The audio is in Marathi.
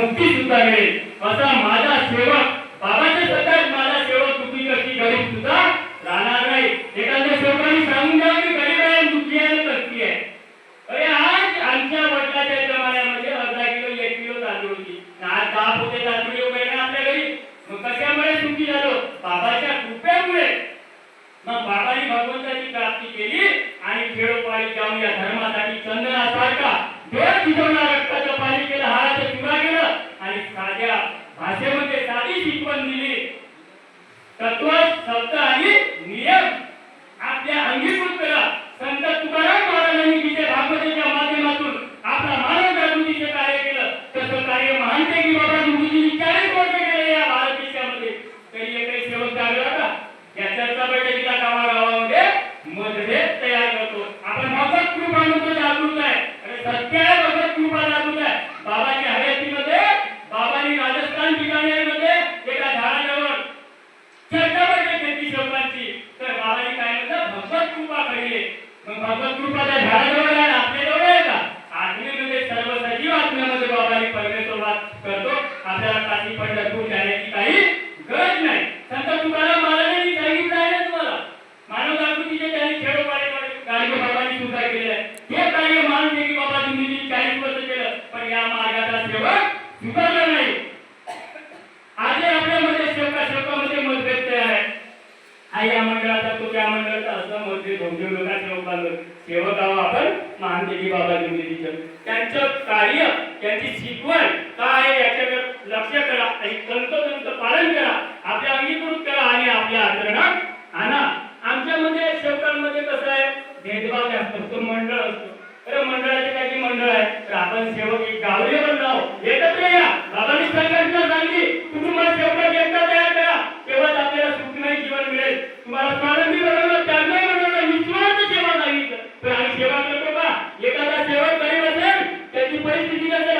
मुक्ती सुद्धा मिळेल असा माझा सेवक बाबाच्या सतत माझा सेवक दुःखी कशी गरीब सुद्धा राहणार नाही. एखाद्या सेवकाने सांगून द्या की गरीब आहे दुःखी आहे आणि आहे. अरे आज आमच्या वडिलाच्या जमान्यामध्ये अर्धा किलो एक किलो तांदूळ होती. आज दहा होते तांदूळ येऊ गेले ना आपल्या घरी. मग कशामुळे सुखी झालो? बाबाच्या कृपेमुळे. मग बाबाने भगवंताची प्राप्ती केली आणि खेळोपाळी जाऊन या धर्मासाठी चंदनासारखा देव शिजवणारा रक्ताचं पाणी केलं हाराचं चुरा केलं आणि साध्या भाषेमध्ये साधी शिकवण दिली तत्व शब्द आणि नियम आपल्या अंगी कृपा घडली मग भगवत कृपा त्या झाडाजवळ आहे आपल्या जवळ आहे का आत्मेमध्ये म्हणजे सर्व सजीव आत्म्यामध्ये बाबांनी परमेश्वर करतो आपल्याला काठी पंढरपूर जाण्याची काही गरज नाही संत तुकाराम महाराजांनी सांगितलं आहे ना तुम्हाला मानव जागृतीचे त्यांनी खेळोपाडे कार्य बाबांनी सुद्धा केले आहे हे कार्य मानते की बाबा तुम्ही चाळीस वर्ष केलं पण या मार्गाचा सेवक सुधारला नाही आज आपल्यामध्ये सेवका सेवकामध्ये मतभेद तयार आहे हा या मंडळाचा तो त्या मंडळाचा असं मतभेद होऊन लोका सेवकांवर सेवकावा आपण महानदेवी बाबा दिंडीचं त्यांचं कार्य त्यांची शिकवण काय आहे याच्याकडे लक्ष करा आणि तंतोतंत पालन करा. आपल्या अंगीकृत करा आणि आपल्या आचरणात आणा. आमच्यामध्ये सेवकांमध्ये कसं आहे? भेदभाव जास्त असतो मंडळ असतो. अरे मंडळाचे काही मंडळ आहे? तर आपण सेवक एक गावले बनलो करतो का